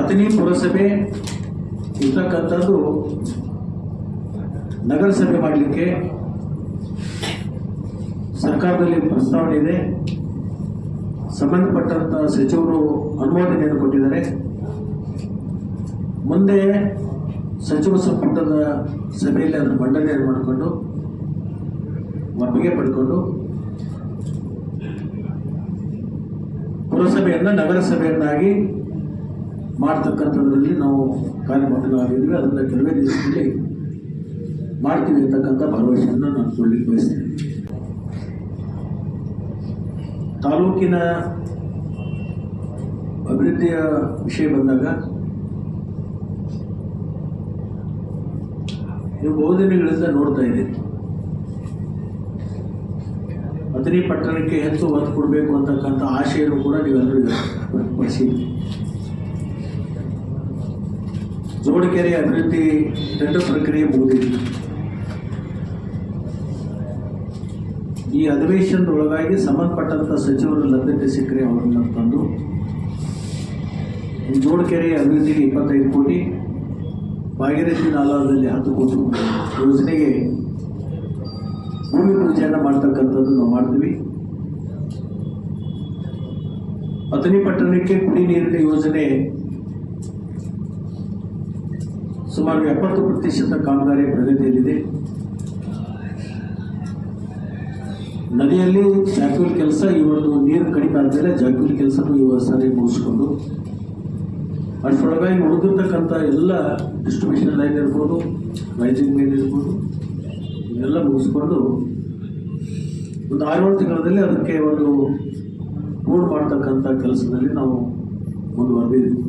ಅಥಣಿ ಪುರಸಭೆ ಇರ್ತಕ್ಕಂಥದ್ದು ನಗರಸಭೆ ಮಾಡಲಿಕ್ಕೆ ಸರ್ಕಾರದಲ್ಲಿ ಪ್ರಸ್ತಾವನೆ ಇದೆ. ಸಂಬಂಧಪಟ್ಟಂಥ ಸಚಿವರು ಅನುಮೋದನೆಯನ್ನು ಕೊಟ್ಟಿದ್ದಾರೆ. ಮುಂದೆ ಸಚಿವ ಸಂಪುಟದ ಸಭೆಯಲ್ಲಿ ಅದನ್ನು ಮಂಡನೆಯನ್ನು ಮಾಡಿಕೊಂಡು ಒಪ್ಪಿಗೆ ಪಡ್ಕೊಂಡು ಪುರಸಭೆಯನ್ನು ನಗರಸಭೆಯನ್ನಾಗಿ ಮಾಡ್ತಕ್ಕಂಥದ್ರಲ್ಲಿ ನಾವು ಕಾರ್ಯಮಗ್ನರಾಗಿದ್ದೀವಿ ಅದನ್ನು ಕೆಲವೇ ದಿವಸದಲ್ಲಿ ಮಾಡ್ತೀವಿ ಅಂತಕ್ಕಂಥ ಭರವಸೆಯನ್ನು ನಾನು ಕೊಡ್ಲಿಕ್ಕೆ ಬಯಸ್ತೀನಿ. ತಾಲೂಕಿನ ಅಭಿವೃದ್ಧಿಯ ವಿಷಯ ಬಂದಾಗ, ನೀವು ಬಹುದಿನಗಳಿಂದ ನೋಡ್ತಾ ಇದ್ದೀರಿ. ಅತನಿ ಪಟ್ಟಣಕ್ಕೆ ಹೆಚ್ಚು ಒತ್ತು ಕೊಡಬೇಕು ಅಂತಕ್ಕಂಥ ಆಶೆಯನ್ನು ಕೂಡ ನೀವೆಲ್ಲರೂ ವ್ಯಕ್ತಪಡಿಸಿದ್ರಿ ಜೋಡಿಕೆರೆ ಅಭಿವೃದ್ಧಿ ಟೆಂಡರ್ ಪ್ರಕ್ರಿಯೆ ಮುಗಿದಿತ್ತು ಈ ಅಧಿವೇಶನದೊಳಗಾಗಿ ಸಂಬಂಧಪಟ್ಟಂಥ ಸಚಿವರು ಲಭ್ಯತೆ ಸಿಕ್ಕರೆ ಅವರನ್ನು ತಂದು ಜೋಡಿಕೆರೆ ಅಭಿವೃದ್ಧಿಗೆ ಇಪ್ಪತ್ತೈದು ಕೋಟಿ ಭಾಗೀರಥಿ ನಾಲಾದಲ್ಲಿ ಹತ್ತು ಕೋಟಿ ಯೋಜನೆಗೆ ಭೂಮಿ ಪೂಜೆಯನ್ನು ಮಾಡ್ತಕ್ಕಂಥದ್ದು ನಾವು ಮಾಡ್ತೀವಿ. ಪಟ್ಟಣಕ್ಕೆ ಕುಡಿ ನೀರಿನ ಯೋಜನೆ ಸುಮಾರು ಎಪ್ಪತ್ತು ಪ್ರತಿಶತ ಕಾಮಗಾರಿ ಪ್ರಗತಿಯಲ್ಲಿದೆ. ನದಿಯಲ್ಲಿ ಜಾಕ್ಯೂಲ್ ಕೆಲಸ ಒಂದು ನೀರು ಕಡಿಮೆ ಆದಮೇಲೆ ಜಾಕ್ಯೂಲ್ ಕೆಲಸನೂ ಇವರ ಸಾರಿ ಮುಗಿಸ್ಕೊಂಡು, ಅಷ್ಟರೊಳಗಾಗಿ ಉಳಿದಿರ್ತಕ್ಕಂಥ ಎಲ್ಲ ಡಿಸ್ಟ್ರಿಬ್ಯೂಷನ್ ಲೈನ್ ಇರ್ಬೋದು ರೈಸಿಂಗ್ ಲೈನ್ ಇರ್ಬೋದು ಇದೆಲ್ಲ ಮುಗಿಸ್ಕೊಂಡು ಒಂದು ಆರೇಳು ತಿಂಗಳಲ್ಲಿ ಅದಕ್ಕೆ ಒಂದು ಪೂರ್ಣ ಮಾಡ್ತಕ್ಕಂಥ ಕೆಲಸದಲ್ಲಿ ನಾವು ಮುಂದುವರೆದಿದ್ದೀವಿ.